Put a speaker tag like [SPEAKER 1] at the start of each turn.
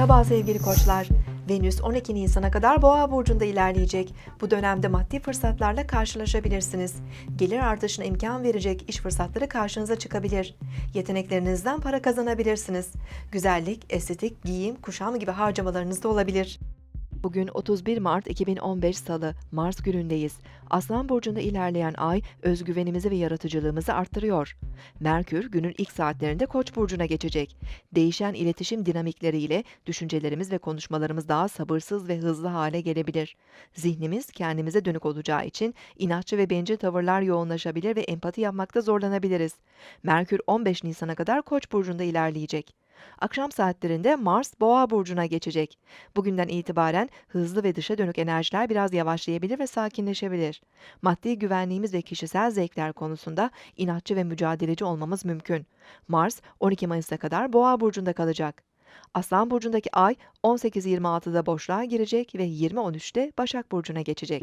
[SPEAKER 1] Merhaba sevgili koçlar. Venüs 12 Nisan'a kadar Boğa burcunda ilerleyecek. Bu dönemde maddi fırsatlarla karşılaşabilirsiniz. Gelir artışına imkan verecek iş fırsatları karşınıza çıkabilir. Yeteneklerinizden para kazanabilirsiniz. Güzellik, estetik, giyim, kuşam gibi harcamalarınız da olabilir. Bugün 31 Mart 2015 Salı, Mars günündeyiz. Aslan burcunda ilerleyen ay özgüvenimizi ve yaratıcılığımızı arttırıyor. Merkür günün ilk saatlerinde Koç burcuna geçecek. Değişen iletişim dinamikleriyle düşüncelerimiz ve konuşmalarımız daha sabırsız ve hızlı hale gelebilir. Zihnimiz kendimize dönük olacağı için inatçı ve bencil tavırlar yoğunlaşabilir ve empati yapmakta zorlanabiliriz. Merkür 15 Nisan'a kadar Koç burcunda ilerleyecek. Akşam saatlerinde Mars Boğa burcuna geçecek. Bugünden itibaren hızlı ve dışa dönük enerjiler biraz yavaşlayabilir ve sakinleşebilir. Maddi güvenliğimiz ve kişisel zevkler konusunda inatçı ve mücadeleci olmamız mümkün. Mars 12 Mayıs'a kadar Boğa burcunda kalacak. Aslan burcundaki ay 18.26'da boşluğa girecek ve 20.13'te Başak burcuna geçecek.